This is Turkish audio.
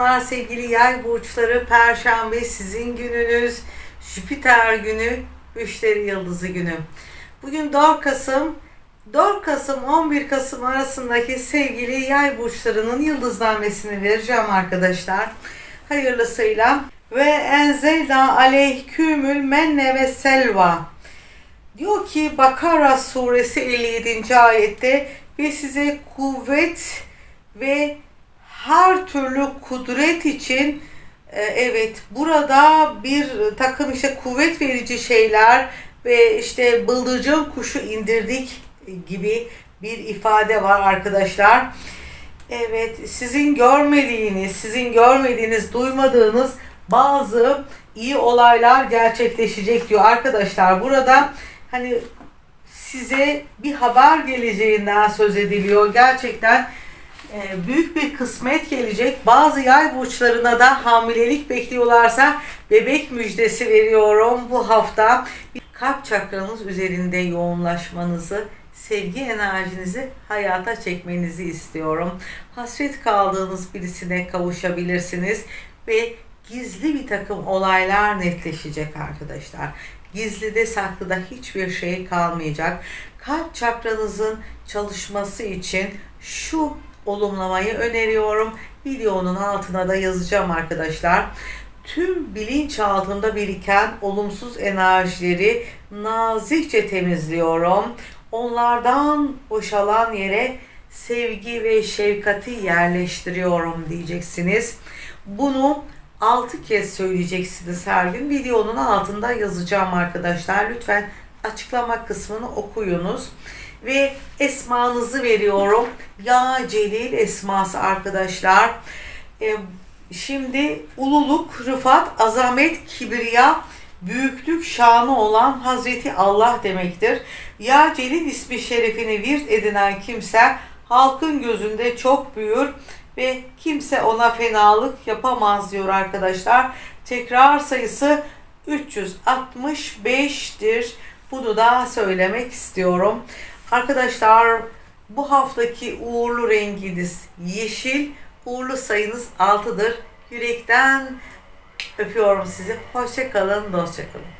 Merhabalar sevgili yay burçları. Perşembe sizin gününüz. Jüpiter günü Müşteri Yıldızı günü. Bugün 4 Kasım. 4 Kasım 11 Kasım arasındaki sevgili yay burçlarının yıldızlanmasını vereceğim arkadaşlar. Hayırlısıyla. Ve enzeyla aleyhkümül menne ve selva. Diyor ki Bakara suresi 57. ayette ve size kuvvet ve her türlü kudret için e, evet burada bir takım işte kuvvet verici şeyler ve işte bıldırcın kuşu indirdik gibi bir ifade var arkadaşlar. Evet sizin görmediğiniz, sizin görmediğiniz, duymadığınız bazı iyi olaylar gerçekleşecek diyor arkadaşlar. Burada hani size bir haber geleceğinden söz ediliyor. Gerçekten büyük bir kısmet gelecek. Bazı yay burçlarına da hamilelik bekliyorlarsa bebek müjdesi veriyorum bu hafta. Kalp çakranız üzerinde yoğunlaşmanızı, sevgi enerjinizi hayata çekmenizi istiyorum. Hasret kaldığınız birisine kavuşabilirsiniz ve gizli bir takım olaylar netleşecek arkadaşlar. Gizlide saklıda hiçbir şey kalmayacak. Kalp çakranızın çalışması için şu olumlamayı öneriyorum. Videonun altına da yazacağım arkadaşlar. Tüm bilinçaltında biriken olumsuz enerjileri nazikçe temizliyorum. Onlardan boşalan yere sevgi ve şefkati yerleştiriyorum diyeceksiniz. Bunu 6 kez söyleyeceksiniz her gün. Videonun altında yazacağım arkadaşlar. Lütfen açıklama kısmını okuyunuz. Ve esmanızı veriyorum. Ya Celil esması arkadaşlar. Ee, şimdi ululuk, rıfat, azamet, kibriya, büyüklük, şanı olan Hazreti Allah demektir. Ya Celil ismi şerefini virt edinen kimse halkın gözünde çok büyür ve kimse ona fenalık yapamaz diyor arkadaşlar. Tekrar sayısı 365'tir. Bunu da söylemek istiyorum. Arkadaşlar bu haftaki uğurlu renginiz yeşil, uğurlu sayınız 6'dır. Yürekten öpüyorum sizi. Hoşçakalın, dostçakalın.